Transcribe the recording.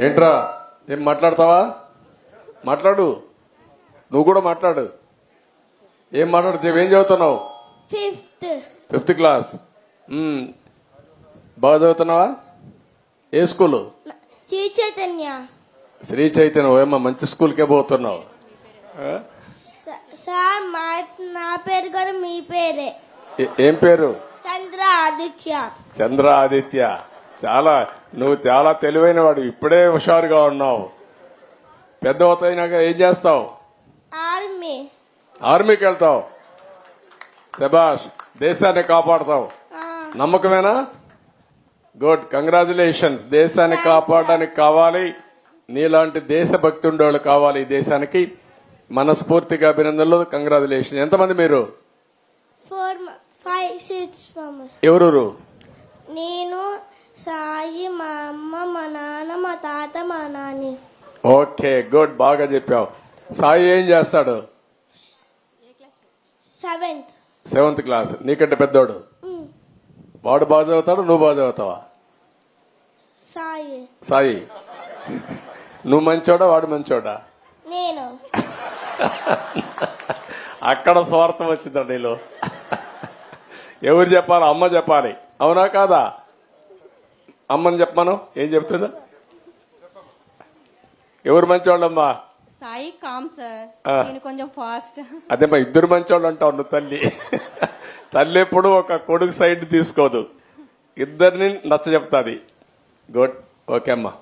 ఏంట్రా? ఏం మాట్లాడతావా? మాట్లాడు. నువ్వు కూడా మాట్లాడు. ఏం మాట్లాడుతావు ఏం చదువుతున్నావు? Fifth fifth class. బాగా చదువుతున్నావా? ఏ స్కూలు? శ్రీ చైతన్య. శ్రీ చైతన్య. ఏమో మంచి స్కూల్కే పోతున్నావు. సార్ మా నా పేరు కూడా మీ పేరే. ఏం పేరు? చంద్ర ఆదిత్య. చంద్ర ఆదిత్య. చాలా నువ్వు చాలా తెలివైన వాడు ఇప్పుడే హుషారుగా ఉన్నావు. పెద్ద అవుతాయినాక ఏం చేస్తావు? ఆర్మీ. ఆర్మీకి వెళ్తావు శబాష్ దేశాన్ని కాపాడతావు. నమ్మకమేనా? గుడ్. కంగ్రాచులేషన్స్. దేశాన్ని కాపాడడానికి కావాలి. నీలాంటి దేశభక్తి ఉండేవాళ్ళు కావాలి ఈ దేశానికి. మనస్ఫూర్తిగా అభినందనలు. కంగ్రాచులేషన్ ఎంతమంది మీరు? ఎవరూరు? నేను సాయి మా అమ్మ మా నాన్న మా తాత మా నాని. ఓకే గుడ్ బాగా చెప్పావు. సాయి ఏం చేస్తాడు? సెవెంత్. Seventh class. నీకంటే పెద్దోడు? వాడు బాగా చదువుతాడు నువ్వు బాగా చదువుతావా? సాయి. సాయి. నువ్వు మంచోడా వాడు మంచోడా? నేను. అక్కడ స్వార్థం వచ్చిందా నీలో. ఎవరు చెప్పాలి? అమ్మ చెప్పాలి. అవునా కాదా? అమ్మని చెప్పమను ఏం చెప్తుందా? ఎవరు మంచోళ్ళమ్మా? సాయి కామ్ సార్. నేను కొంచెం ఫాస్ట్ అదే మా ఇద్దరు మంచోళ్ళు అంటావు నువ్వు తల్లి. తల్లి ఎప్పుడు ఒక కొడుకు సైడ్ తీసుకోదు. ఇద్దరిని నచ్చ చెప్తాది. గుడ్. ఓకే అమ్మా.